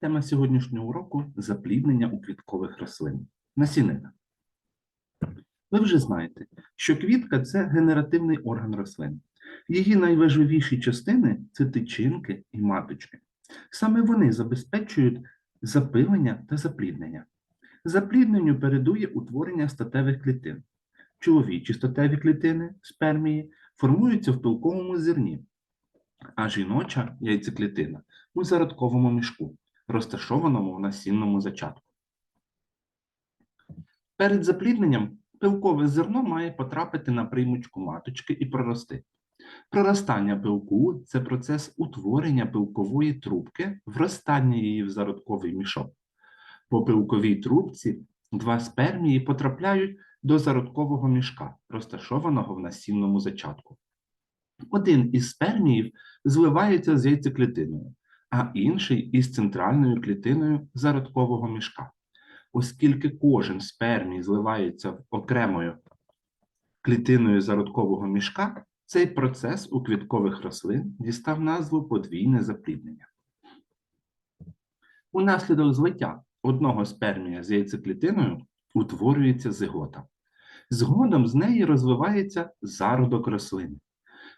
Тема сьогоднішнього уроку запліднення у квіткових рослин. Насінина. Ви вже знаєте, що квітка це генеративний орган рослин. Її найважливіші частини це тичинки і маточки. Саме вони забезпечують запилення та запліднення. Заплідненню передує утворення статевих клітин. Чоловічі статеві клітини спермії формуються в пилковому зерні, а жіноча яйцеклітина у зародковому мішку, розташованому в насінному зачатку. Перед заплідненням пилкове зерно має потрапити на приймочку маточки і прорости. Проростання пилку це процес утворення пилкової трубки, вростання її в зародковий мішок. По пилковій трубці два спермії потрапляють до зародкового мішка, розташованого в насінному зачатку. Один із сперміїв зливається з яйцеклітиною, а інший із центральною клітиною зародкового мішка. Оскільки кожен спермій зливається окремою клітиною зародкового мішка, цей процес у квіткових рослин дістав назву подвійне запліднення. Унаслідок злиття одного спермія з яйцеклітиною утворюється зигота. Згодом з неї розвивається зародок рослини.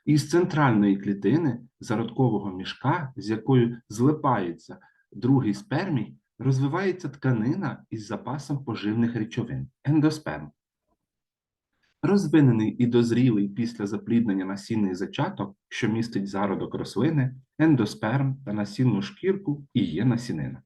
Із центральної клітини зародкового мішка, з якою злипається другий спермій, розвивається тканина із запасом поживних речовин ендосперм. Розвинений і дозрілий після запліднення насінний зачаток, що містить зародок рослини, ендосперм та насінну шкірку і є насінина.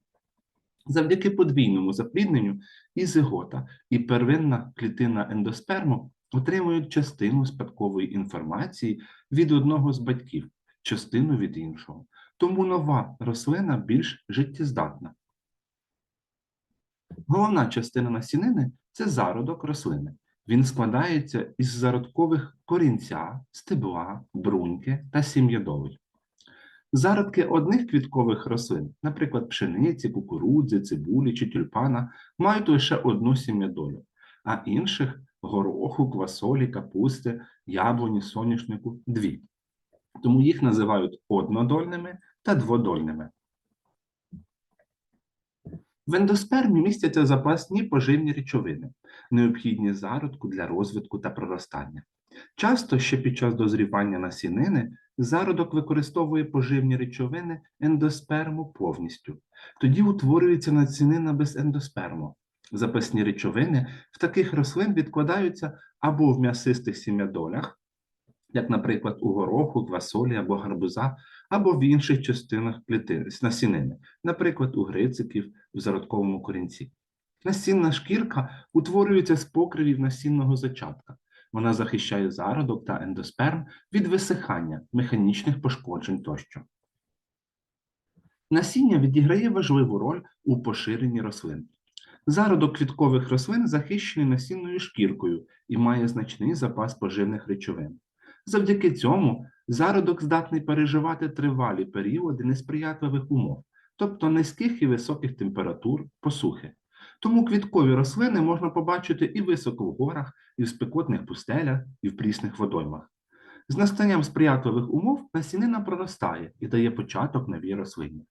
Завдяки подвійному заплідненню і зигота, і первинна клітина ендосперму отримують частину спадкової інформації від одного з батьків, частину від іншого. Тому нова рослина більш життєздатна. Головна частина насінини це зародок рослини. Він складається із зародкових корінця, стебла, бруньки та сім'ядолей. Зародки одних квіткових рослин, наприклад, пшениці, кукурудзи, цибулі чи тюльпана, мають лише одну сім'ядолю, а інших гороху, квасолі, капусти, яблуні, соняшнику дві. Тому їх називають однодольними та дводольними. В ендоспермі містяться запасні поживні речовини, необхідні зародку для розвитку та проростання. Часто ще під час дозрівання насінини зародок використовує поживні речовини ендосперму повністю. Тоді утворюється насінина без ендосперму. Запасні речовини в таких рослин відкладаються або в м'ясистих сім'ядолях, як, наприклад, у гороху, квасолі або гарбуза, або в інших частинах клітин, насінини, наприклад, у грициків в зародковому корінці. Насінна шкірка утворюється з покривів насінного зачатка. Вона захищає зародок та ендосперм від висихання, механічних пошкоджень тощо. Насіння відіграє важливу роль у поширенні рослин. Зародок квіткових рослин захищений насінною шкіркою і має значний запас поживних речовин. Завдяки цьому зародок здатний переживати тривалі періоди несприятливих умов, тобто низьких і високих температур, посухи. Тому квіткові рослини можна побачити і високо в горах, і в спекотних пустелях, і в прісних водоймах. З настанням сприятливих умов насінина проростає і дає початок новій рослині.